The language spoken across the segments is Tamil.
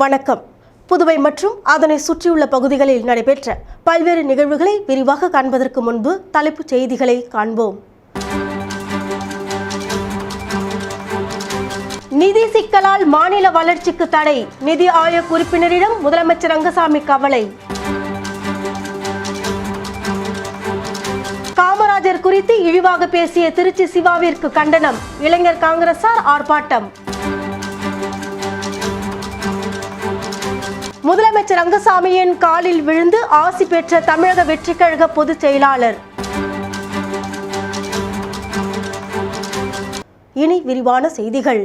வணக்கம். புதுவை மற்றும் அதனை சுற்றியுள்ள பகுதிகளில் நடைபெற்ற பல்வேறு நிகழ்வுகளை விரிவாக காண்பதற்கு முன்பு தலைப்புச் செய்திகளை காண்போம். நிதி சிக்கலால் மாநில வளர்ச்சிக்கு தடை நிதி ஆயோக் உறுப்பினரிடம் முதலமைச்சர் ரங்கசாமி கவலை. காமராஜர் குறித்து இழிவாக பேசிய திருச்சி சிவாவிற்கு கண்டனம் இளைஞர் காங்கிரசார் ஆர்ப்பாட்டம். முதலமைச்சர் ரங்கசாமியின் காலில் விழுந்து ஆசி பெற்ற தமிழக வெற்றிக்கழக பொதுச் செயலாளர். இனி விரிவான செய்திகள்.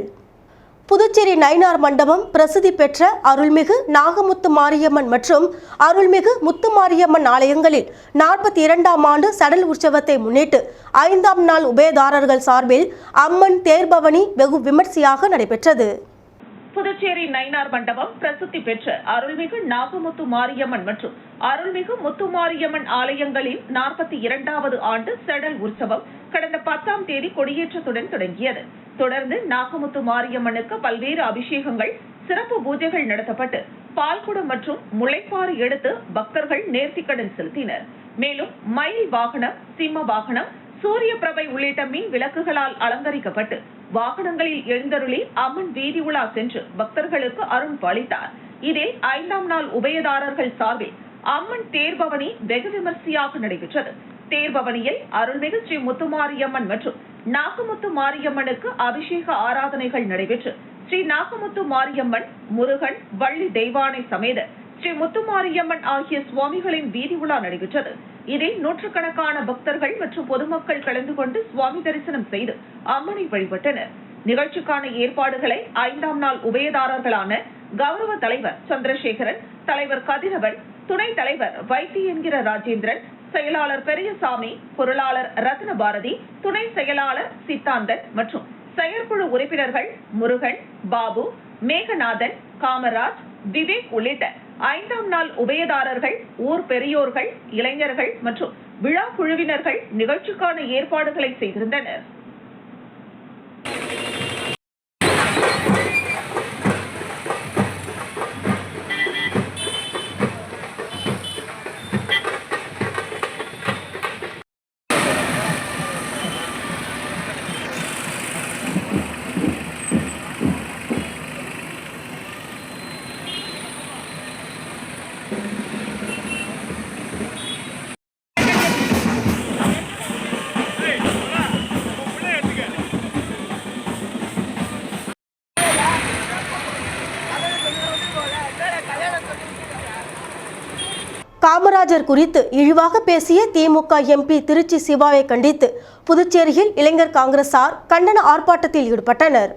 புதுச்சேரி நயினார் மண்டபம் பிரசித்தி பெற்ற அருள்மிகு நாகமுத்து மாரியம்மன் மற்றும் அருள்மிகு முத்து மாரியம்மன் ஆலயங்களில் நாற்பத்தி இரண்டாம் ஆண்டு சடல் உற்சவத்தை முன்னிட்டு ஐந்தாம் நாள் உபயதாரர்கள் சார்பில் அம்மன் தேர்பவனி வெகு விமர்சையாக நடைபெற்றது. புதுச்சேரி நயினார் மண்டபம் பிரசித்தி பெற்ற அருள்மிகு நாகமுத்து மாரியம்மன் மற்றும் அருள்மிகு முத்து மாரியம்மன் ஆலயங்களின் நாற்பத்தி இரண்டாவது ஆண்டு செடல் உற்சவம் கடந்த பத்தாம் தேதி கொடியேற்றத்துடன் தொடங்கியது. தொடர்ந்து நாகமுத்து மாரியம்மனுக்கு பல்வேறு அபிஷேகங்கள் சிறப்பு பூஜைகள் நடத்தப்பட்டு பால்குடம் மற்றும் முளைப்பாறு எடுத்து பக்தர்கள் நேர்த்திக்கடன் செலுத்தினர். மேலும் மயில் வாகனம் சிம்ம வாகனம் சூரிய பிரபை உள்ளிட்ட மின் விளக்குகளால் அலங்கரிக்கப்பட்டு வாகனங்களில் எழுந்தருளி அம்மன் வீதி உலா சென்று பக்தர்களுக்கு அருள் பாலித்தார். இதில் ஐந்தாம் நாள் உபயதாரர்கள் சார்பில் அம்மன் தேர்பவனி வெகு விமர்சையாக நடைபெற்றது. தேர்பவனியில் அருள்மிகு ஸ்ரீ முத்துமாரியம்மன் மற்றும் நாகமுத்து மாரியம்மனுக்கு அபிஷேக ஆராதனைகள் நடைபெற்று ஸ்ரீ நாகமுத்து மாரியம்மன் முருகன் வள்ளி தெய்வானை சமேத ஸ்ரீ முத்துமாரியம்மன் ஆகிய சுவாமிகளின் வீதி உலா நடைபெற்றது. இதில் நூற்றுக்கணக்கான பக்தர்கள் மற்றும் பொதுமக்கள் கலந்து கொண்டு சுவாமி தரிசனம் செய்து அம்மனை வழிபட்டனர். நிகழ்ச்சிக்கான ஏற்பாடுகளை ஐந்தாம் நாள் உபயதாரர்களான கௌரவ தலைவர் சந்திரசேகரன் தலைவர் கதிரவன் துணை தலைவர் வைத்தி என்கிற ராஜேந்திரன் செயலாளர் பெரியசாமி பொருளாளர் ரத்ன பாரதி துணை செயலாளர் சித்தாந்தன் மற்றும் செயற்குழு உறுப்பினர்கள் முருகன் பாபு மேகநாதன் காமராஜ் விவேக் உள்ளிட்ட ஐந்தாம் நாள் உபயதாரர்கள் ஊர் பெரியோர்கள் இளைஞர்கள் மற்றும் விழா குழுவினர்கள் நிகழ்ச்சிக்கான ஏற்பாடுகளை செய்திருந்தனர். காமராஜர் குறித்து இழிவாக பேசிய திமுக எம்பி திருச்சி சிவாவை கண்டித்து புதுச்சேரியில் இளைஞர் காங்கிரசார் கண்டன ஆர்ப்பாட்டத்தில் ஈடுபட்டனர்.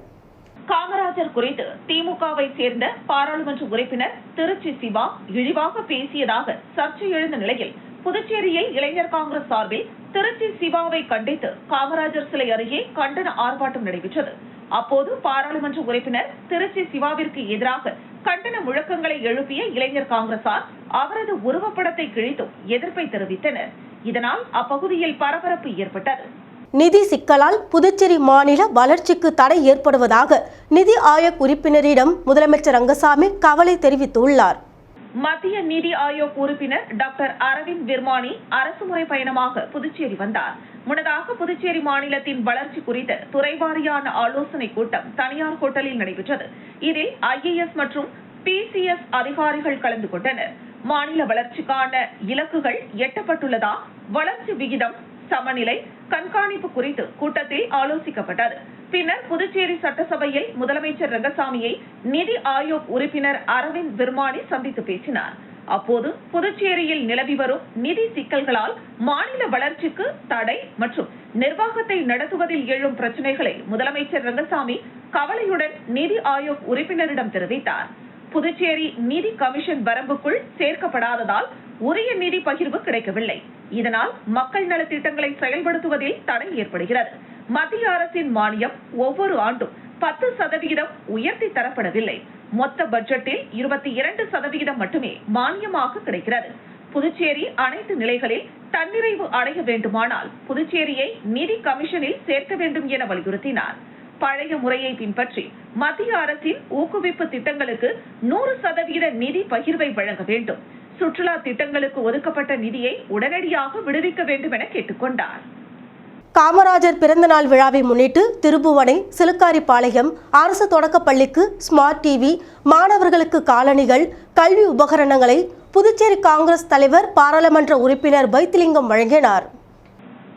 காமராஜர் குறித்து திமுகவை சேர்ந்த பாராளுமன்ற உறுப்பினர் திருச்சி சிவா இழிவாக பேசியதாக சர்ச்சை எழுந்த நிலையில் புதுச்சேரியில் இளைஞர் காங்கிரஸ் சார்பில் திருச்சி சிவாவை கண்டித்து காமராஜர் சிலை அருகே கண்டன ஆர்ப்பாட்டம் நடைபெற்றது. அப்போது பாராளுமன்ற உறுப்பினர் திருச்சி சிவாவிற்கு எதிராக கண்டன முழக்கங்களை எழுப்பிய இளைஞர் காங்கிரசார் அவரது உருவப்படத்தை கிழித்தும் எதிர்ப்பை தெரிவித்தனர். இதனால் அப்பகுதியில் பரபரப்பு ஏற்பட்டது. நிதி சிக்கலால் புதுச்சேரி மாநில வளர்ச்சிக்கு தடை ஏற்படுவதாக நிதி ஆயோக் உறுப்பினரிடம் முதலமைச்சர் ரங்கசாமி கவலை தெரிவித்துள்ளார். மத்திய நிதி ஆயோக் உறுப்பினர் டாக்டர் அரவிந்த் விர்மானி அரசுமுறை பயணமாக புதுச்சேரி வந்தார். முன்னதாக புதுச்சேரி மாநிலத்தின் வளர்ச்சி குறித்த துறைவாரியான ஆலோசனைக் கூட்டம் தனியார் ஹோட்டலில் நடைபெற்றது. இதில் ஐஏஎஸ் மற்றும் பிசிஎஸ் அதிகாரிகள் கலந்து கொண்டனர். மாநில வளர்ச்சிக்கான இலக்குகள் எட்டப்பட்டுள்ளதா? வளர்ச்சி விகிதம் சமநிலை கண்காணிப்பு குறித்து கூட்டத்தில் ஆலோசிக்கப்பட்டது. பின்னர் புதுச்சேரி சட்டசபையில் முதலமைச்சர் ரங்கசாமியை நிதி ஆயோக் உறுப்பினர் அரவிந்த் விர்மானி சந்தித்து பேசினார். அப்போது புதுச்சேரியில் நிலவி வரும் நிதி சிக்கல்களால் மாநில வளர்ச்சிக்கு தடை மற்றும் நிர்வாகத்தை நடத்துவதில் எழும் பிரச்சனைகளை முதலமைச்சர் ரங்கசாமி கவலையுடன் நிதி ஆயோக் உறுப்பினரிடம் தெரிவித்தார். புதுச்சேரி நிதி கமிஷன் வரம்புக்குள் சேர்க்கப்படாததால் உரிய நிதி பகிர்வு கிடைக்கவில்லை. இதனால் மக்கள் நலத்திட்டங்களை செயல்படுத்துவதில் தடை ஏற்படுகிறது. மத்திய அரசின் மானியம் ஒவ்வொரு ஆண்டும் பத்து சதவிகிதம் உயர்த்தி தரப்படவில்லை. மொத்த பட்ஜெட்டில் இருபத்தி இரண்டு சதவிகிதம் மட்டுமே மானியமாக கிடைக்கிறது. புதுச்சேரி அனைத்து நிலைகளில் தன்னிறைவு அடைய வேண்டுமானால் புதுச்சேரியை நிதி கமிஷனில் சேர்க்க வேண்டும் என வலியுறுத்தினார். பழைய முறையை பின்பற்றி மத்திய அரசின் ஊக்குவிப்பு திட்டங்களுக்கு நூறு சதவீத நிதி பகிர்வை வழங்க வேண்டும். சுற்றுலா திட்டங்களுக்கு ஒதுக்கப்பட்ட நிதியை உடனடியாக விடுவிக்க வேண்டும் என கேட்டுக்கொண்டார். காமராஜர் பிறந்தநாள் விழாவை முன்னிட்டு திருபுவனை சிலுக்காரிப்பாளையம் அரசு தொடக்கப்பள்ளிக்கு ஸ்மார்ட் டிவி மாணவர்களுக்கு காலணிகள் கல்வி உபகரணங்களை புதுச்சேரி காங்கிரஸ் தலைவர் பாராளுமன்ற உறுப்பினர் வைத்திலிங்கம் வழங்கினார்.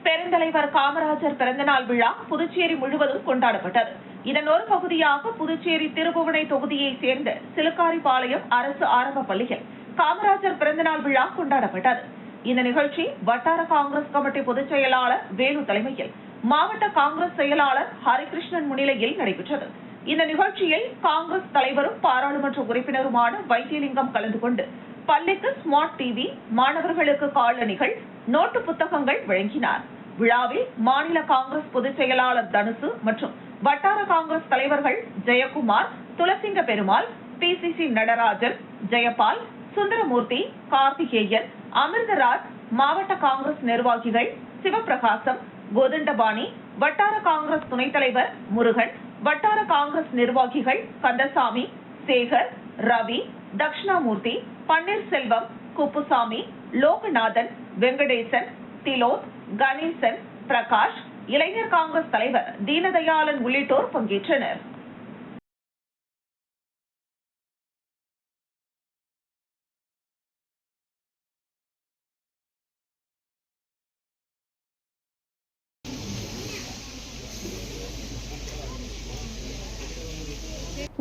பெருந்தலைவர் காமராஜர் பிறந்தநாள் விழா புதுச்சேரி முழுவதும் கொண்டாடப்பட்டது. இதன் ஒரு பகுதியாக புதுச்சேரி திருபுவனை தொகுதியைச் சேர்ந்த சிலுக்காரிபாளையம் அரசு ஆரம்ப பள்ளியில் காமராஜர் பிறந்தநாள் விழா கொண்டாடப்பட்டது. இந்த நிகழ்ச்சி வட்டார காங்கிரஸ் கமிட்டி பொதுச் செயலாளர் வேலு தலைமையில் மாவட்ட காங்கிரஸ் செயலாளர் ஹரிகிருஷ்ணன் முன்னிலையில் நடைபெற்றது. இந்த நிகழ்ச்சியில் காங்கிரஸ் தலைவரும் பாராளுமன்ற உறுப்பினருமான வைத்தியலிங்கம் கலந்து கொண்டு பள்ளிக்கு ஸ்மார்ட் டிவி மாணவர்களுக்கு காலணிகள் நோட்டு புத்தகங்கள் வழங்கினார். விழாவில் மாநில காங்கிரஸ் பொதுச் செயலாளர் தனுசு மற்றும் வட்டார காங்கிரஸ் தலைவர்கள் ஜெயக்குமார் துளசிங்க பெருமாள் பிசிசி நடராஜன் ஜெயபால் சுந்தரமூர்த்தி கார்த்திகேயன் அமிர்தராஜ் மாவட்ட காங்கிரஸ் நிர்வாகிகள் சிவபிரகாசம் கோதண்டபாணி வட்டார காங்கிரஸ் துணைத் தலைவர் முருகன் வட்டார காங்கிரஸ் நிர்வாகிகள் கந்தசாமி சேகர் ரவி தக்ஷணாமூர்த்தி பன்னீர்செல்வம் குப்புசாமி லோகநாதன் வெங்கடேசன் திலோத் கணேசன் பிரகாஷ் இளைஞர் காங்கிரஸ் தலைவர் தீனதயாளன் உள்ளிட்டோர் பங்கேற்றனர்.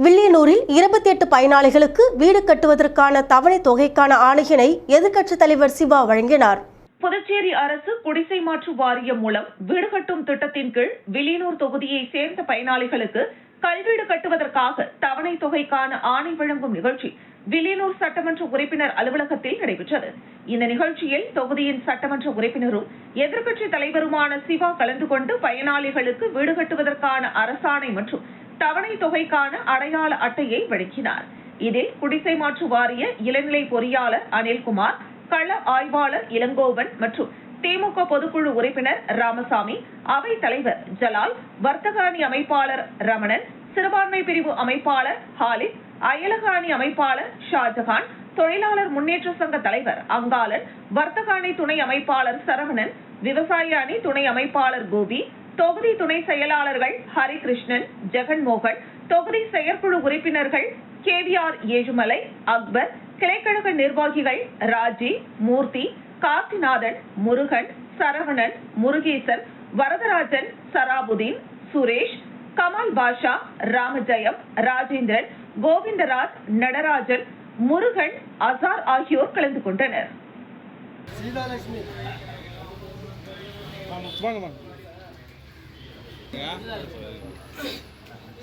வில்லியனூரில் இருபத்தி எட்டு பயனாளிகளுக்கு வீடு கட்டுவதற்கான தவணை தொகைக்கான ஆணையினை எதிர்க்கட்சித் தலைவர் சிவா வழங்கினார். புதுச்சேரி அரசு குடிசை மாற்று வாரியம் மூலம் வீடு கட்டும் திட்டத்தின் கீழ் வில்லியனூர் தொகுதியை சேர்ந்த பயனாளிகளுக்கு கல்வீடு கட்டுவதற்காக தவணை தொகைக்கான ஆணை வழங்கும் நிகழ்ச்சி வில்லியனூர் சட்டமன்ற உறுப்பினர் அலுவலகத்தில் நடைபெற்றது. இந்த நிகழ்ச்சியில் தொகுதியின் சட்டமன்ற உறுப்பினரும் எதிர்க்கட்சி தலைவருமான சிவா கலந்து கொண்டு பயனாளிகளுக்கு வீடு கட்டுவதற்கான அரசாணை மற்றும் தவணை தொகைக்கான அடையாள அட்டையை வழங்கினார் இதில் குடிசை மாற்று வாரிய இளநிலை பொறியாளர் அனில்குமார் கள ஆய்வாளர் இளங்கோவன் மற்றும் திமுக பொதுக்குழு உறுப்பினர் ராமசாமி அவை தலைவர் ஜலால் வர்த்தக அணி அமைப்பாளர் ரமணன் சிறுபான்மை பிரிவு அமைப்பாளர் ஹாலித் அயலக அணி அமைப்பாளர் ஷாஜகான் தொழிலாளர் முன்னேற்ற சங்க தலைவர் அங்காளன் வர்த்தக அணி துணை அமைப்பாளர் சரவணன் விவசாய அணி துணை அமைப்பாளர் கோபி தொகுதி துணை செயலாளர்கள் ஹரிகிருஷ்ணன் ஜெகன்மோகன் தொகுதி செயற்குழு உறுப்பினர்கள் கேவிஆர் ஏழுமலை அக்பர் கிளைக்கழக நிர்வாகிகள் ராஜி மூர்த்தி கார்த்திநாதன் முருகன் சரவணன் முருகேசன் வரதராஜன் சராபுதீன் சுரேஷ் கமால் பாஷா ராமஜெயம் ராஜேந்திரன் கோவிந்தராஜ் நடராஜன் முருகன் அசார் ஆகியோர் கலந்து கொண்டனர்.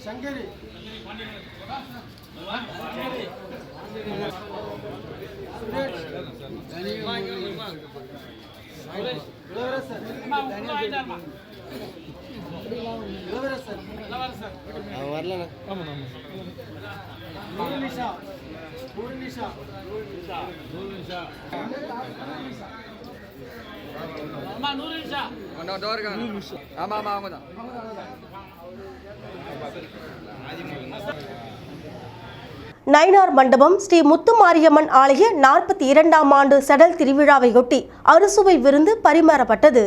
சங்கரி சுரேஷ் இளவரசர் இளவரசர் அவன் வரலண்ணா ஆமாம் ஆமாம் ஆமாம் ஆமாம் அவங்க தான். நயினார் மண்டபம் ஸ்ரீ முத்துமாரியம்மன் ஆலய நாற்பத்தி இரண்டாம் ஆண்டு சடல் திருவிழாவையொட்டி அறுசுவை விருந்து பரிமாறப்பட்டது.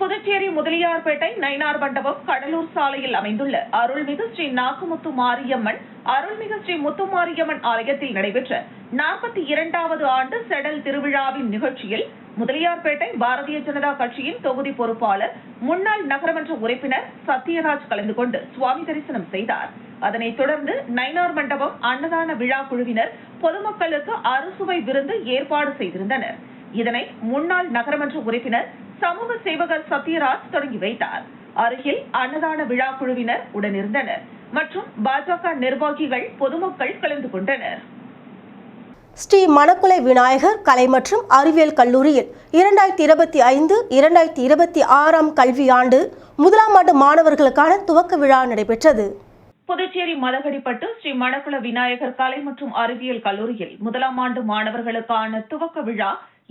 புதுச்சேரி முதலியார்பேட்டை நயினார் மண்டபம் கடலூர் சாலையில் அமைந்துள்ள அருள்மிகு ஸ்ரீ நாகமுத்து மாரியம்மன் அருள்மிகு ஸ்ரீ முத்துமாரியம்மன் ஆலயத்தில் நடைபெற்ற நாற்பத்தி இரண்டாவது ஆண்டு செடல் திருவிழாவின் நிகழ்ச்சியில் முதலியார்பேட்டை பாரதிய ஜனதா கட்சியின் தொகுதி பொறுப்பாளர் முன்னாள் நகரமன்ற உறுப்பினர் சத்யராஜ் கலந்து கொண்டு சுவாமி தரிசனம் செய்தார். அதனைத் தொடர்ந்து நைனார் மண்டபம் அன்னதான விழா குழுவினர் பொதுமக்களுக்கு அறுசுவை விருந்து ஏற்பாடு செய்திருந்தனர். இதனை முன்னாள் நகரமன்ற உறுப்பினர் சமூக சேவகர் சத்யராஜ் தொடங்கி வைத்தார். அருகில் அன்னதான விழா குழுவினர் உடனிருந்தனர் மற்றும் பாஜக நிர்வாகிகள் பொதுமக்கள் கலந்து கொண்டனர். ஸ்ரீ மணக்குலை விநாயகர் கலை மற்றும் அறிவியல் கல்லூரியில் இரண்டாயிரத்தி இருபத்தி ஐந்து இரண்டாயிரத்தி இருபத்தி ஆறாம் கல்வியாண்டு முதலாம் ஆண்டு மாணவர்களுக்கான துவக்க விழா நடைபெற்றது. புதுச்சேரி மதகடிப்பட்டு ஸ்ரீ மணக்குள விநாயகர் கலை மற்றும் அறிவியல் கல்லூரியில் முதலாம் ஆண்டு மாணவர்களுக்கான துவக்க விழா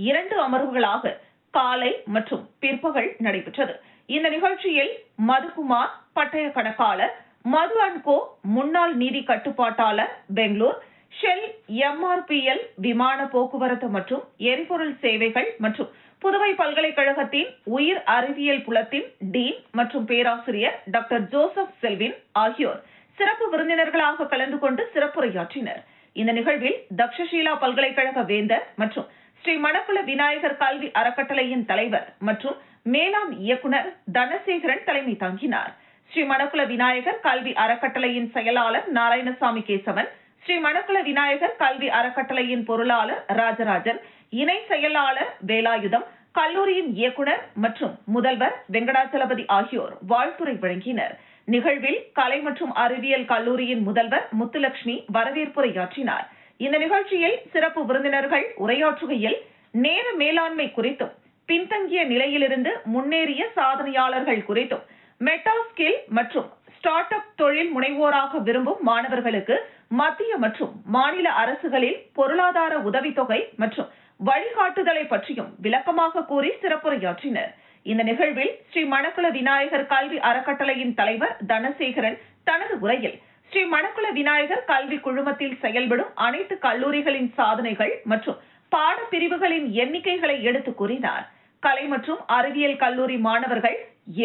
இரண்டு அமர்வுகளாக காலை மற்றும் பிற்பகல் நடைபெற்றது. இந்த நிகழ்ச்சியில் மதுகுமார் பட்டய கணக்காளர் மது அன்கோ முன்னாள் நீதி கட்டுப்பாட்டாளர் பெங்களூர் ஷெல் எம்ஆர்பிஎல் விமான போக்குவரத்து மற்றும் எரிபொருள் சேவைகள் மற்றும் புதுவை பல்கலைக்கழகத்தின் உயிர் அறிவியல் புலத்தின் டீன் மற்றும் பேராசிரியர் டாக்டர் ஜோசப் செல்வின் ஆகியோர் சிறப்பு விருந்தினர்களாக கலந்து கொண்டு சிறப்புரையாற்றினர். இந்த நிகழ்வில் தக்ஷஷீலா பல்கலைக்கழக வேந்தர் மற்றும் ஸ்ரீ மணக்குள விநாயகர் கல்வி அறக்கட்டளையின் தலைவர் மற்றும் மேலாண் இயக்குனர் தனசேகரன் தலைமை தாங்கினார். ஸ்ரீ மணக்குள விநாயகர் கல்வி அறக்கட்டளையின் செயலாளர் நாராயணசாமி கேசவன் ஸ்ரீ மணக்குள விநாயகர் கல்வி அறக்கட்டளையின் பொருளாளர் ராஜராஜன் இணை செயலாளர் வேலாயுதம் கல்லூரியின் இயக்குனர் மற்றும் முதல்வர் வெங்கடாச்சலபதி ஆகியோர் வாழ்த்துரை வழங்கினர். நிகழ்வில் கலை மற்றும் அறிவியல் கல்லூரியின் முதல்வர் முத்துலட்சுமி வரவேற்புரையாற்றினார் இந்த நிகழ்ச்சியில் சிறப்பு விருந்தினர்கள் உரையாற்றுகையில் நேர மேலாண்மை குறித்தும் பின்தங்கிய நிலையிலிருந்து முன்னேறிய சாதனையாளர்கள் குறித்தும் மெட்டா ஸ்கில் மற்றும் ஸ்டார்ட் அப் தொழில் முனைவோராக விரும்பும் மாணவர்களுக்கு மத்திய மற்றும் மாநில அரசுகளில் பொருளாதார உதவித்தொகை மற்றும் வழிகாட்டுதலை பற்றியும் விளக்கமாக கூறி சிறப்புரையாற்றினர். இந்த நிகழ்வில் ஸ்ரீ மணக்குள விநாயகர் கல்வி அறக்கட்டளையின் தலைவர் தனசேகரன் தனது உரையில் ஸ்ரீ மணக்குள விநாயகர் கல்வி குழுமத்தில் செயல்படும் அனைத்து கல்லூரிகளின் சாதனைகள் மற்றும் பாடப்பிரிவுகளின் எண்ணிக்கைகளை எடுத்து கூறினார். கலை மற்றும் அறிவியல் கல்லூரி மாணவர்கள்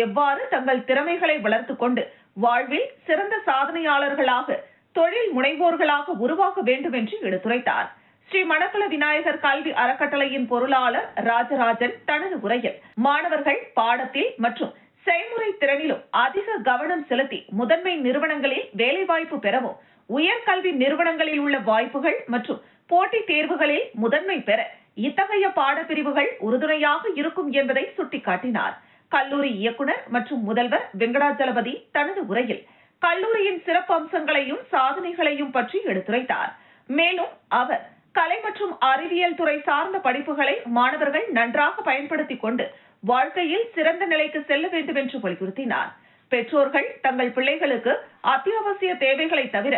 எவ்வாறு தங்கள் திறமைகளை வளர்த்துக் கொண்டு வாழ்வில் சிறந்த சாதனையாளர்களாக தொழில் முனைவோர்களாக உருவாக வேண்டும் என்று எடுத்துரைத்தார். ஸ்ரீ மணக்குள விநாயகர் கல்வி அறக்கட்டளையின் பொருளாளர் ராஜராஜன் தனது உரையில் மாணவர்கள் பாடத்தில் மற்றும் செய்முறை திறனிலும் அதிக கவனம் செலுத்தி முதன்மை நிறுவனங்களில் வேலைவாய்ப்பு பெறவும் உயர்கல்வி நிறுவனங்களில் உள்ள வாய்ப்புகள் மற்றும் போட்டித் தேர்வுகளில் முதன்மை பெற இத்தகைய பாடப்பிரிவுகள் உறுதுணையாக இருக்கும் என்பதை சுட்டிக்காட்டினார். கல்லூரி இயக்குனர் மற்றும் முதல்வர் வெங்கடாஜலபதி தனது உரையில் கல்லூரியின் சிறப்பு அம்சங்களையும் சாதனைகளையும் பற்றி எடுத்துரைத்தார். மேலும் அவர் கலை மற்றும் அறிவியல் துறை சார்ந்த படிப்புகளை மாணவர்கள் நன்றாக பயன்படுத்திக் கொண்டு வாழ்க்கையில் சிறந்த நிலைக்கு செல்ல வேண்டும் என்று வலியுறுத்தினார். பெற்றோர்கள் தங்கள் பிள்ளைகளுக்கு அத்தியாவசிய தேவைகளை தவிர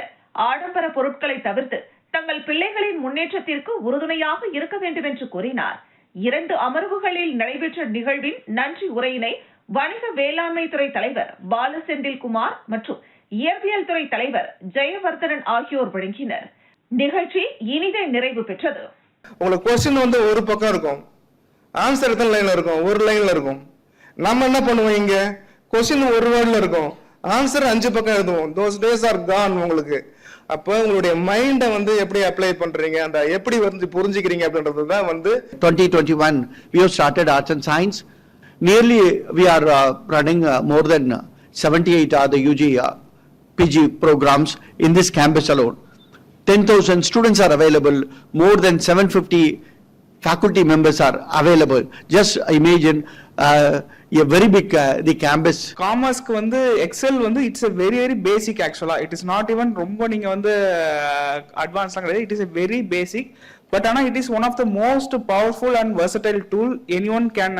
ஆடம்பர பொருட்களை தவிர்த்து தங்கள் பிள்ளைகளின் முன்னேற்றத்திற்கு உறுதுணையாக இருக்க வேண்டும் என்று கூறினார். இரண்டு அமர்வுகளில் நடைபெற்ற நிகழ்வின் நன்றி உரையினை வணிக வேளாண்மை துறை தலைவர் பாலசெந்தில் குமார் மற்றும் இயற்பியல் துறை தலைவர் ஜெயவர்தனன் ஆகியோர் வழங்கினர். நிகழ்ச்சி இனிதே நிறைவு பெற்றது. உங்களுக்கு கொஸ்டின் வந்து ஒரு பக்கம் இருக்கும். ஆன்சர் எத்தனை லைன்ல இருக்கும்? ஒரு லைன்ல இருக்கும். நம்ம என்ன பண்ணுவோம் இங்க? கொஸ்டின் ஒரு வேர்ட்ல இருக்கும். ஆன்சர் அஞ்சு பக்கம் எழுதுவோம். தோஸ் டேஸ் ஆர் கான் உங்களுக்கு. அப்போ உங்களுடைய மைண்டை வந்து எப்படி அப்ளை பண்றீங்க? அந்த எப்படி வந்து புரிஞ்சுக்கிறீங்க அப்படின்றது தான் வந்து 2021, we have started arts and science. Nearly, we are uh, running uh, more than uh, 78 are the UG uh, PG programs in this campus alone. 10,000 students are available, more than 750 faculty members are available. Just imagine uh, a very big, uh, the campus காமர்ஸ்க்கு வந்து எக்ஸல் வந்து it's a very very basic actually it is not even ரொம்ப நீங்க வந்து அட்வான்ஸ்லாம் கிடையாது it is a very basic but ஆனா it is one of the most powerful and versatile tool any one can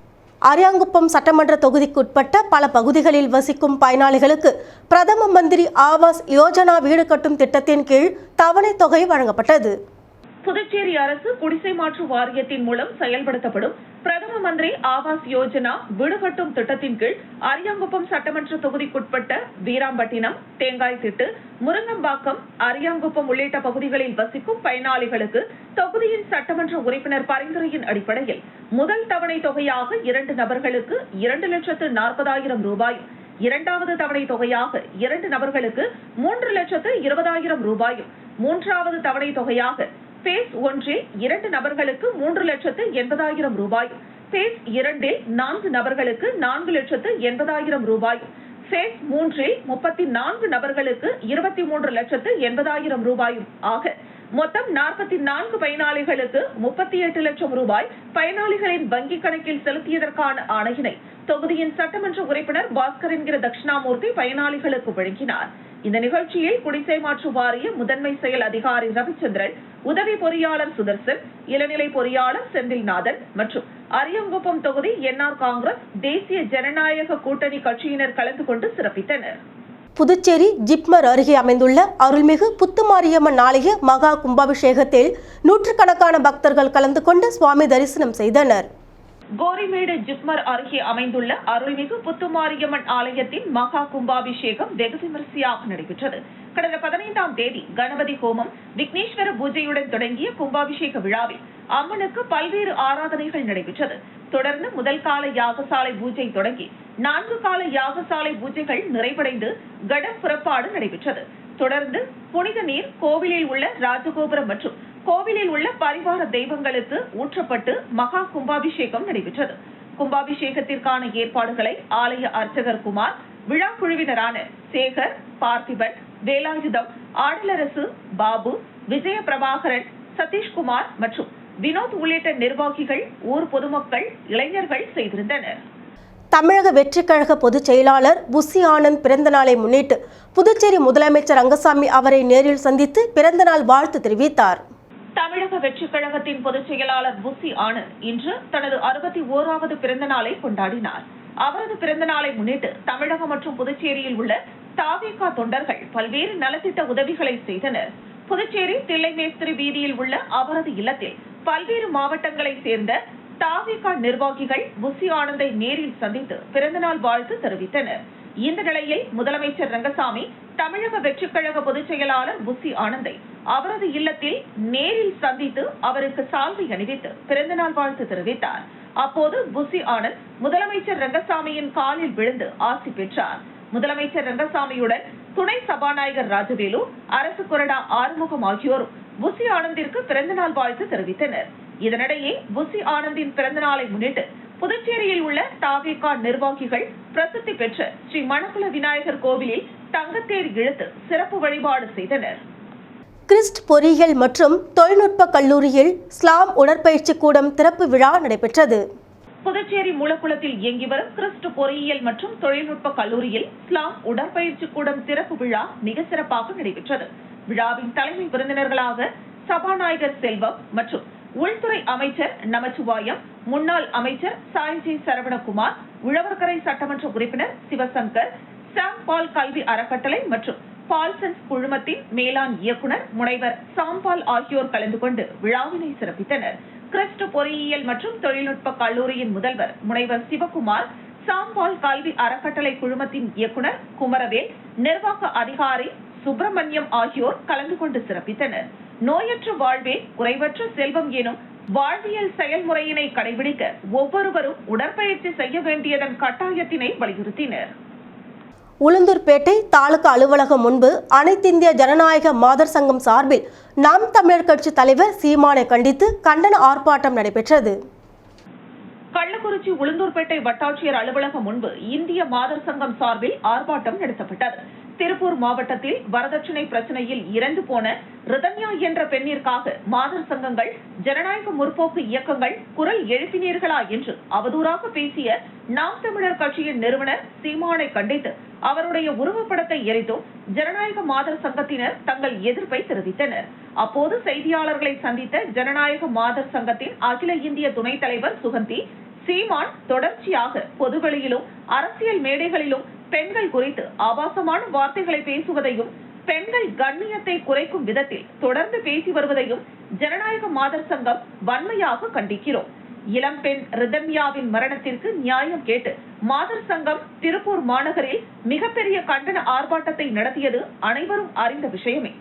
Ariyankuppam சட்டமன்ற தொகுதிக்குட்பட்ட பல பகுதிகளில் வசிக்கும் பயனாளிகளுக்கு பிரதம மந்திரி ஆவாஸ் யோஜனா வீடு கட்டும் திட்டத்தின் கீழ் தவணைத் தொகை வழங்கப்பட்டது. புதுச்சேரி அரசு குடிசை மாற்று வாரியத்தின் மூலம் செயல்படுத்தப்படும் பிரதம மந்திரி ஆவாஸ் யோஜனா வீடுகட்டும் திட்டத்தின் கீழ் அரியாங்குப்பம் சட்டமன்ற தொகுதிக்குட்பட்ட வீராம்பட்டினம் தேங்காய்திட்டு முருங்கம்பாக்கம் அரியாங்குப்பம் உள்ளிட்ட பகுதிகளில் வசிக்கும் பயனாளிகளுக்கு தொகுதியின் சட்டமன்ற உறுப்பினர் பரிந்துரையின் அடிப்படையில் முதல் தவணை தொகையாக இரண்டு நபர்களுக்கு இரண்டு லட்சத்து நாற்பதாயிரம் ரூபாயும் இரண்டாவது தவணை தொகையாக இரண்டு நபர்களுக்கு மூன்று லட்சத்து இருபதாயிரம் ரூபாயும் மூன்றாவது தவணை தொகையாக பேஸ் ஒன்றில் இரண்டு நபர்களுக்கு மூன்று லட்சத்து எண்பதாயிரம் ரூபாய். பேஸ் இரண்டில் நான்கு நபர்களுக்கு நான்கு லட்சத்து எண்பதாயிரம் ரூபாய். பேஸ் மூன்றில் முப்பத்தி நான்கு நபர்களுக்கு இருபத்தி மூன்று லட்சத்து எண்பதாயிரம் ரூபாயும் ஆக மொத்தம் நாற்பத்தி நான்கு பயனாளிகளுக்கு முப்பத்தி எட்டு லட்சம் ரூபாய் பயனாளிகளின் வங்கிக் கணக்கில் செலுத்தியதற்கான ஆணையினை தொகுதியின் சட்டமன்ற உறுப்பினர் பாஸ்கர் என்கிற தட்சிணாமூர்த்தி பயனாளிகளுக்கு வழங்கினார். இந்த நிகழ்ச்சியில் குடிசை மாற்று வாரிய முதன்மை செயல் அதிகாரி ரவிச்சந்திரன் உதவி பொறியாளர் சுதர்சன் இளநிலை பொறியாளர் செந்தில்நாதன் மற்றும் அரியங்குப்பம் தொகுதி என்ஆர் காங்கிரஸ் தேசிய ஜனநாயக கூட்டணி கட்சியினர் கலந்து கொண்டு சிறப்பித்தனர். புதுச்சேரி ஜிப்மர் அருகே அமைந்துள்ள அருள்மிகு புத்துமாரியம்மன் ஆலய மகா கும்பாபிஷேகத்தில் நூற்றுக்கணக்கான பக்தர்கள் கலந்து கொண்டு சுவாமி தரிசனம் செய்தனர். கோரிமேடு ஜிப்மர் அருகே அமைந்துள்ள அருள்மிகு புத்துமாரியம்மன் ஆலயத்தின் மகா கும்பாபிஷேகம் வெகு விமரிசையாக நடைபெற்றது. கடந்த பதினைந்தாம் தேதி கணபதி ஹோமம் விக்னேஸ்வர பூஜையுடன் தொடங்கிய கும்பாபிஷேக விழாவில் அம்மனுக்கு பல்வேறு ஆராதனைகள் நடைபெற்றது. தொடர்ந்து முதல் கால யாகசாலை பூஜை தொடங்கி நான்கு கால யாகசாலை பூஜைகள் நிறைவடைந்து கடம் புறப்பாடு நடைபெற்றது. தொடர்ந்து புனித நீர் கோவிலில் உள்ள ராஜகோபுரம் மற்றும் கோவிலில் உள்ள பரிவார தெய்வங்களுக்கு ஊற்றப்பட்டு மகா கும்பாபிஷேகம் நடைபெற்றது. கும்பாபிஷேகத்திற்கான ஏற்பாடுகளை ஆலய அர்ச்சகர் குமார் விழா குழுவினரான சேகர் பார்த்திபன் வேலாயுதம் ஆடலரசு பாபு விஜய பிரபாகரன் சதீஷ்குமார் மற்றும் வினோத் உள்ளிட்ட நிர்வாகிகள் ஊர் பொதுமக்கள் இளைஞர்கள் செய்திருந்தனர். தமிழக வெற்றிக் கழக பொதுச் செயலாளர் புசி ஆனந்த் பிறந்த நாளை முன்னிட்டு புதுச்சேரி முதலமைச்சர் ரங்கசாமி அவரை நேரில் சந்தித்து பிறந்தநாள் வாழ்த்து தெரிவித்தார். தமிழக வெற்றிக் கழகத்தின் பொதுச் செயலாளர் புசி ஆனந்த் இன்று தனது அறுபத்தி ஓராவது பிறந்த நாளை கொண்டாடினார். அவரது பிறந்த நாளை முன்னிட்டு தமிழகம் மற்றும் புதுச்சேரியில் உள்ள தாவேகா தொண்டர்கள் பல்வேறு நலத்திட்ட உதவிகளை செய்தனர். புதுச்சேரி தில்லைமேஸ்திரி வீதியில் உள்ள அவரது இல்லத்தில் பல்வேறு மாவட்டங்களைச் சேர்ந்த தாவேகா நிர்வாகிகள் புசி ஆனந்தை நேரில் சந்தித்து பிறந்தநாள் வாழ்த்து தெரிவித்தனர். இந்த நிலையில் முதலமைச்சர் ரங்கசாமி தமிழக வெற்றிக் கழக பொதுச் செயலாளர் புசி ஆனந்தை அவரது இல்லத்தில் நேரில் சந்தித்து அவருக்கு சால்வை அணிவித்து பிறந்தநாள் வாழ்த்து தெரிவித்தார். அப்போது புசி ஆனந்த் முதலமைச்சர் ரங்கசாமியின் காலில் விழுந்து ஆசி பெற்றார். முதலமைச்சர் ரங்கசாமியுடன் துணை சபாநாயகர் ராஜவேலு அரசு கொறடா ஆறுமுகம் ஆகியோரும் புசி ஆனந்திற்கு பிறந்தநாள் வாழ்த்து தெரிவித்தனர். இதனிடையே புசி ஆனந்தின் பிறந்தநாளை முன்னிட்டு புதுச்சேரியில் உள்ள தாவேகா நிர்வாகிகள் பிரசித்தி பெற்ற ஸ்ரீ மணக்குள விநாயகர் கோவிலில் தங்கத்தேர் இழுத்து சிறப்பு வழிபாடு செய்தனர். கிறிஸ்ட் பொறியியல் மற்றும் தொழில்நுட்ப கல்லூரியில் ஸ்லாம் உடற்பயிற்சி கூடம் திறப்பு விழா நடைபெற்றது. புதுச்சேரி மூலக்குளத்தில் இயங்கி வரும் கிறிஸ்து பொறியியல் மற்றும் தொழில்நுட்ப கல்லூரியில் ஸ்லாம் உடற்பயிற்சி கூடம் திறப்பு விழா மிக சிறப்பாக நடைபெற்றது. விழாவின் தலைமை விருந்தினர்களாக சபாநாயகர் செல்வம் மற்றும் உள்துறை அமைச்சர் நமச்சிவாயம் முன்னாள் அமைச்சர் சாய்ஜி சரவணகுமார் உழவர்கரை சட்டமன்ற உறுப்பினர் சிவசங்கர் சாம் பால் கல்வி அறக்கட்டளை மற்றும் பால்சன்ஸ் குழுமத்தின் மேலாண் இயக்குநர் முனைவர் சாம்பால் ஆகியோர் கலந்து கொண்டு விழாவினை சிறப்பித்தனர். கிறிஸ்து பொறியியல் மற்றும் தொழில்நுட்ப கல்லூரியின் முதல்வர் முனைவர் சிவகுமார் சாம்பால் கல்வி அறக்கட்டளை குழுமத்தின் இயக்குநர் குமரவேல் நிர்வாக அதிகாரி சுப்பிரமணியம் ஆகியோர் கலந்து கொண்டு சிறப்பித்தனர். நோயற்ற வாழ்வே குறைவற்ற செல்வம் எனும் வாழ்வியல் செயல்முறையினை கடைபிடிக்க ஒவ்வொருவரும் உடற்பயிற்சி செய்ய வேண்டியதன் கட்டாயத்தினை வலியுறுத்தினர். உளுந்தூர்பேட்டை தாலுகா அலுவலகம் முன்பு அனைத்திந்திய ஜனநாயக மாதர் சங்கம் சார்பில் நாம் தமிழர் கட்சி தலைவர் சீமானை கண்டித்து கண்டன ஆர்ப்பாட்டம் நடைபெற்றது. கள்ளக்குறிச்சி உளுந்தூர்பேட்டை வட்டாட்சியர் அலுவலகம் முன்பு இந்திய மாதர் சங்கம் சார்பில் ஆர்ப்பாட்டம் நடத்தப்பட்டது. திருப்பூர் மாவட்டத்தில் வரதட்சணை பிரச்சனையில் இறந்து போன ரிதன்யா என்ற பெண்ணிற்காக மாதர் சங்கங்கள் ஜனநாயக முற்போக்கு இயக்கங்கள் குரல் எழுப்பினீர்களா என்று அவதூறாக பேசிய நாம் தமிழர் கட்சியின் நிறுவனர் சீமானை கண்டித்து அவருடைய உருவப்படத்தை எரித்தும் ஜனநாயக மாதர் சங்கத்தினர் தங்கள் எதிர்ப்பை தெரிவித்தனர். அப்போது செய்தியாளர்களை சந்தித்த ஜனநாயக மாதர் சங்கத்தின் அகில இந்திய துணைத் தலைவர் சுகந்தி சீமான் தொடர்ச்சியாக பொதுவெளியிலும் அரசியல் மேடைகளிலும் பெண்கள் குறித்து ஆபாசமான வார்த்தைகளை பேசுவதையும் பெண்கள் கண்ணியத்தை குறைக்கும் விதத்தில் தொடர்ந்து பேசி வருவதையும் ஜனநாயக மாதர் சங்கம் வன்மையாக கண்டிக்கிறோம். இளம்பெண் ரிதம்யாவின் மரணத்திற்கு நியாயம் கேட்டு மாதர் சங்கம் திருப்பூர் மாநகரில் மிகப்பெரிய கண்டன ஆர்ப்பாட்டத்தை நடத்தியது அனைவரும் அறிந்த விஷயமே.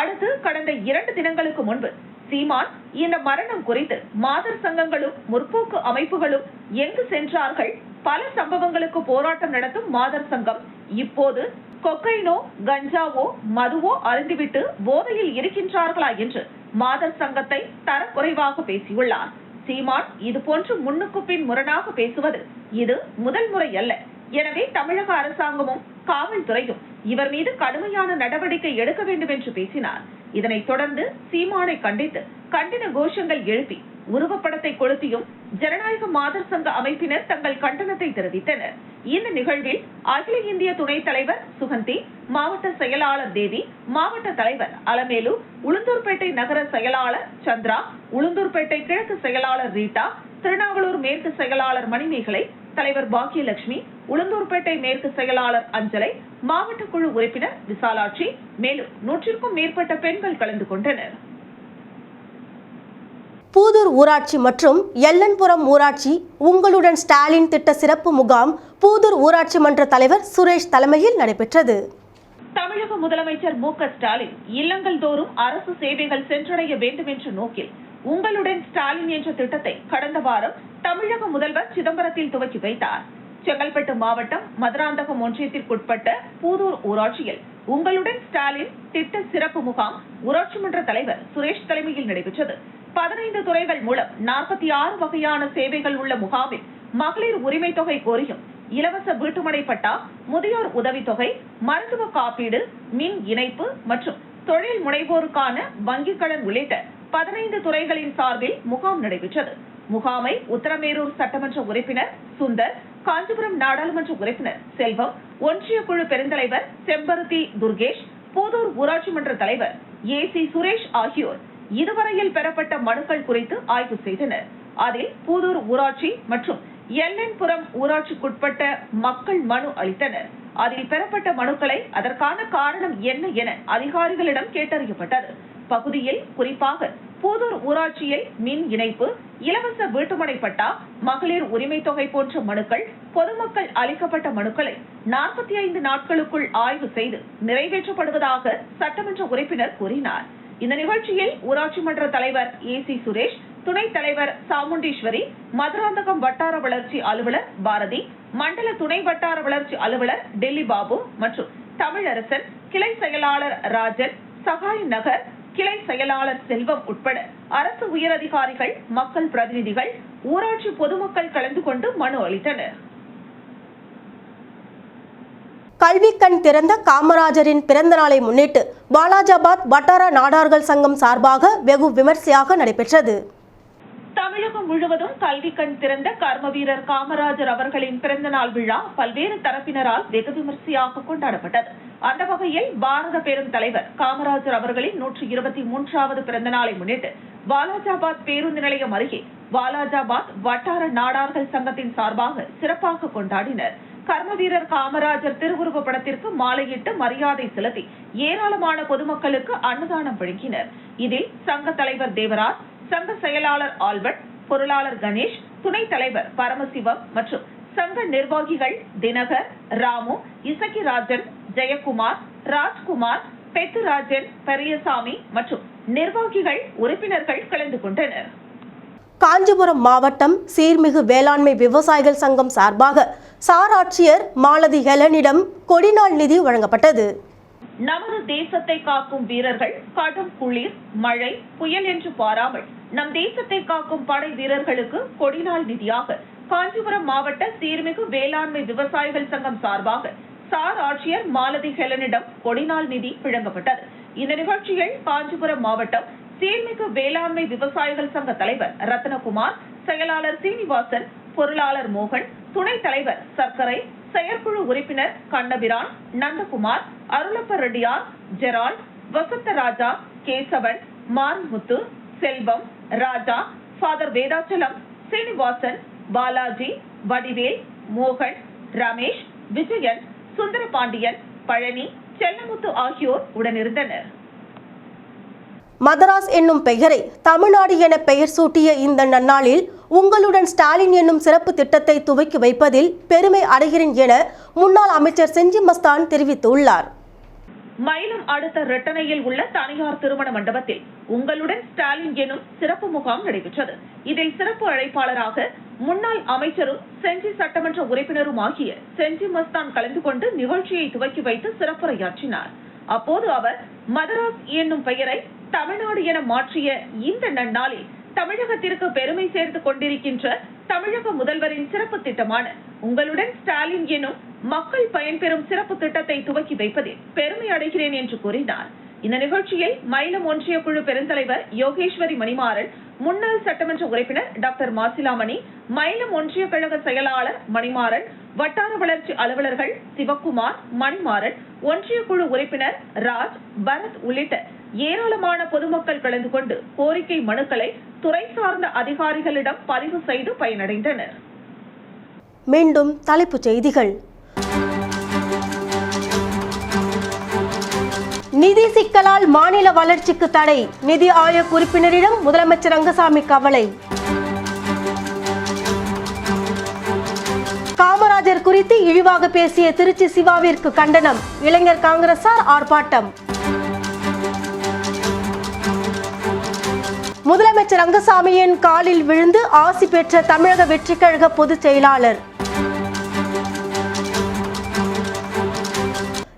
அடுத்து கடந்த இரண்டு தினங்களுக்கு முன்பு சீமான் இந்த மரணம் குறித்து மாதர் சங்கங்களும் முற்போக்கு அமைப்புகளும் எங்கு சென்றார்கள் பல சம்பவங்களுக்கு போராட்டம் நடத்தும் மாதர் சங்கம். இப்போது கொக்கைனோ கஞ்சாவோ மதுவோ அருந்திவிட்டு போதையில் இருக்கின்றார்களா என்று மாதர் சங்கத்தை தரக்குறைவாக பேசியுள்ளார். சீமான் இது போன்று முன்னுக்கு பின் முரணாக பேசுவது இது முதல் முறை அல்ல. எனவே தமிழக அரசாங்கமும் காவல்துறையும் இவர் மீது கடுமையான நடவடிக்கை எடுக்க வேண்டும் என்று பேசினார். இதனைத் தொடர்ந்து சீமானை கண்டித்து கண்டன கோஷங்கள் எழுப்பி உருவப்படத்தை கொளுத்தியும் ஜனநாயக மாதர் சங்க அமைப்பினர் தங்கள் கண்டனத்தை தெரிவித்தனர். இந்த நிகழ்வில் அகில இந்திய துணைத் தலைவர் சுகந்தி மாவட்ட செயலாளர் தேவி மாவட்ட தலைவர் அலமேலு உளுந்தூர்பேட்டை நகர செயலாளர் சந்திரா உளுந்தூர்பேட்டை கிழக்கு செயலாளர் ரீட்டா திருநாவலூர் மேற்கு செயலாளர் மணிமேகலை தலைவர் பாக்கியலட்சுமி உளுந்தூர்பேட்டை மேற்கு செயலாளர் அஞ்சலை மாவட்ட குழு உறுப்பினர் விசாலாட்சி மேலும் நூற்றிற்கும் மேற்பட்ட பெண்கள் கலந்து கொண்டனர். பூதூர் ஊராட்சி மற்றும் எல்லன்புரம் ஊராட்சி உங்களுடன் ஸ்டாலின் திட்ட சிறப்பு முகாம் பூதூர் ஊராட்சி மன்ற தலைவர் சுரேஷ் தலைமையில் நடைபெற்றது. தமிழக முதலமைச்சர் மு ஸ்டாலின் இல்லங்கள் தோறும் அரசு சேவைகள் சென்றடைய வேண்டும் என்ற நோக்கில் உங்களுடன் ஸ்டாலின் என்ற திட்டத்தை கடந்த வாரம் தமிழக முதல்வர் சிதம்பரத்தில் துவக்கி வைத்தார். செங்கல்பட்டு மாவட்டம் மதுராந்தகம் ஒன்றியத்திற்குட்பட்ட பூதூர் ஊராட்சியில் உங்களுடன் ஸ்டாலின் திட்ட சிறப்பு முகாம் ஊராட்சி மன்ற தலைவர் சுரேஷ் தலைமையில் நடைபெற்றது. பதினைந்து துறைகள் மூலம் நாற்பத்தி ஆறு வகையான சேவைகள் உள்ள முகாமில் மகளிர் உரிமை தொகை கோரியும் இலவச வீட்டுமனை பட்டா முதியோர் உதவித்தொகை மருத்துவ காப்பீடு மின் இணைப்பு மற்றும் தொழில் முனைவோருக்கான வங்கிக் கடன் உள்ளிட்ட பதினைந்து துறைகளின் சார்பில் முகாம் நடைபெற்றது. முகாமை உத்தரமேரூர் சட்டமன்ற உறுப்பினர் சுந்தர் காஞ்சிபுரம் நாடாளுமன்ற உறுப்பினர் செல்வம் ஒன்றிய குழு பெருந்தலைவர் செம்பருத்தி துர்கேஷ் போதூர் ஊராட்சி மன்ற தலைவர் ஏ சி சுரேஷ் ஆகியோர் இதுவரையில் பெறப்பட்ட மனுக்கள் குறித்து ஆய்வு செய்தனர். அதில் பூதூர் ஊராட்சி மற்றும் எல்லன்புரம் ஊராட்சிக்குட்பட்ட மக்கள் மனு அளித்தனர். அதில் பெறப்பட்ட மனுக்களை அதற்கான காரணம் என்ன என அதிகாரிகளிடம் கேட்டறியப்பட்டது. பகுதியில் குறிப்பாக பூதூர் ஊராட்சியில் மின் இணைப்பு இலவச வீட்டுமனை பட்டா மகளிர் உரிமை தொகை போன்ற மனுக்கள் பொதுமக்கள் அளிக்கப்பட்ட மனுக்களை நாற்பத்தி ஐந்து நாட்களுக்குள் ஆய்வு செய்து நிறைவேற்றப்படுவதாக சட்டமன்ற உறுப்பினர் கூறினார். இந்த நிகழ்ச்சியில் ஊராட்சி மன்ற தலைவர் ஏ சி சுரேஷ் துணைத் தலைவர் சாமுண்டீஸ்வரி மதுராந்தகம் வட்டார வளர்ச்சி அலுவலர் பாரதி மண்டல துணை வட்டார வளர்ச்சி அலுவலர் டெல்லி பாபு மற்றும் தமிழரசன் கிளை செயலாளர் ராஜன் சகாய் நகர் கிளை செயலாளர் செல்வம் உட்பட அரசு உயரதிகாரிகள் மக்கள் பிரதிநிதிகள் ஊராட்சி பொதுமக்கள் கலந்து கொண்டு மனு அளித்தனர். கல்வி கண் திறந்த காமராஜரின் பிறந்த நாளை முன்னிட்டு வாலாஜாபாத் வட்டார நாடார்கள் சங்கம் சார்பாக வெகு விமர்சையாக நடைபெற்றது. தமிழகம் முழுவதும் கல்வி கண் திறந்த கர்ம வீரர் காமராஜர் அவர்களின் பிறந்த நாள் விழா பல்வேறு தரப்பினரால் வெகு விமர்சையாக கொண்டாடப்பட்டது. அந்த வகையில் பாரத பெரும் தலைவர் காமராஜர் அவர்களின் நூற்றி இருபத்தி மூன்றாவது பிறந்த நாளை முன்னிட்டு பாலாஜாபாத் பேருந்து நிலையம் அருகே பாலாஜாபாத் வட்டார நாடார்கள் சங்கத்தின் சார்பாக சிறப்பாக கொண்டாடினர். கர்ம வீரர் காமராஜர் திருவுருவ படத்திற்கு மாலையிட்டு மரியாதை செலுத்தி ஏராளமான பொதுமக்களுக்கு அன்னதானம் வழங்கினர். இதில் சங்க தலைவர் தேவராஜ் சங்க செயலாளர் ஆல்பர்ட் பொருளாளர் கணேஷ் துணைத் தலைவர் பரமசிவம் மற்றும் சங்க நிர்வாகிகள் தினகர் ராமு இசக்கிராஜன் ஜெயக்குமார் ராஜ்குமார் பெத்துராஜன் பெரியசாமி மற்றும் நிர்வாகிகள் உறுப்பினர்கள் கலந்து கொண்டனர். காஞ்சிபுரம் மாவட்டம் சீர்மிகு வேளாண்மை விவசாயிகள் சங்கம் சார்பாக சார் ஆட்சியர் மாலதி ஹெலனிடம் கொடிநாள் நிதி வழங்கப்பட்டது. நமது தேசத்தை காக்கும் வீரர்கள் கடும் குளிர் மழை புயல் என்று பாராமல் நம் தேசத்தை காக்கும் படை வீரர்களுக்கு கொடிநாள் நிதியாக காஞ்சிபுரம் மாவட்ட சீர்மிகு வேளாண்மை விவசாயிகள் சங்கம் சார்பாக சார் ஆட்சியர் மாலதி ஹெலனிடம் கொடிநாள் நிதி வழங்கப்பட்டது. இந்த நிகழ்ச்சியில் காஞ்சிபுரம் மாவட்டம் சீர்மிகு வேளாண்மை விவசாயிகள் சங்க தலைவர் ரத்னகுமார் செயலாளர் சீனிவாசன் பொருளாளர் மோகன் துணைத் தலைவர் சர்க்கரை செயற்குழு உறுப்பினர் கண்ணபிரான் நந்தகுமார் அருளப்ப ரெட்டியார் ஜெரால்ட் வசந்தராஜா கேசவன் மான்முத்து செல்வம் ராஜா ஃபாதர் வேதாச்சலம் சீனிவாசன் பாலாஜி வடிவேல் மோகன் ரமேஷ் விஜயன் சுந்தரபாண்டியன் பழனி செல்லமுத்து ஆகியோர் உடனிருந்தனர். மதராஸ் என்னும் பெயரை தமிழ்நாடு என பெயர் சூட்டிய இந்த நன்னாளில் உங்களுடன் ஸ்டாலின் என்னும் சிறப்பு திட்டத்தை துவக்கி வைப்பதில் பெருமை அடைகிறேன் என முன்னாள் அமைச்சர் செஞ்சி மஸ்தான் தெரிவித்துள்ளார். மயிலம் அடுத்த ரெட்டனையில் உள்ள தனியார் திருமண மண்டபத்தில் உங்களுடன் ஸ்டாலின் எனும் சிறப்பு முகாம் நடைபெற்றது. இதில் சிறப்பு அழைப்பாளராக முன்னாள் அமைச்சரும் செஞ்சி சட்டமன்ற உறுப்பினரும் ஆகிய செஞ்சி மஸ்தான் கலந்து கொண்டு நிகழ்ச்சியை துவக்கி வைத்து சிறப்புரையாற்றினார். அப்போது அவர் மதராஸ் என்னும் பெயரை தமிழ்நாடு என மாற்றிய இந்த நன்னாளில் தமிழகத்திற்கு பெருமை சேர்த்து கொண்டிருக்கின்ற தமிழக முதல்வரின் சிறப்பு திட்டமான உங்களுடன் ஸ்டாலின் எனும் மக்கள் பயன்பெறும் சிறப்பு திட்டத்தை துவக்கி வைப்பதில் பெருமை அடைகிறேன் என்று கூறினார். இந்த நிகழ்ச்சியில் மயிலம் ஒன்றிய குழு பெருந்தலைவர் யோகேஸ்வரி மணிமாறன் முன்னாள் சட்டமன்ற உறுப்பினர் டாக்டர் மாசிலாமணி மயிலம் ஒன்றிய கழக செயலாளர் மணிமாறன் வட்டார வளர்ச்சி அலுவலர்கள் சிவக்குமார் மணிமாறன் ஒன்றிய குழு உறுப்பினர் ராஜ் பரத் உள்ளிட்ட ஏராளமான பொதுமக்கள் கலந்து கொண்டு கோரிக்கை மனுக்களை துறை சார்ந்த அதிகாரிகளிடம் பதிவு செய்து பயனடைந்தனர். மீண்டும் தலைப்புச் செய்திகள். நிதி சிக்கலால் மாநில வளர்ச்சிக்கு தடை. நிதி ஆயோக் உறுப்பினரிடம் முதலமைச்சர் ரங்கசாமி கவலை. காமராஜர் குறித்து இழிவாக பேசிய திருச்சி சிவாவிற்கு கண்டனம். இளைஞர் காங்கிரசார் ஆர்ப்பாட்டம். முதலமைச்சர் ரங்கசாமியின் காலில் விழுந்து ஆசி பெற்ற தமிழக வெற்றிக்கழக பொதுச் செயலாளர்.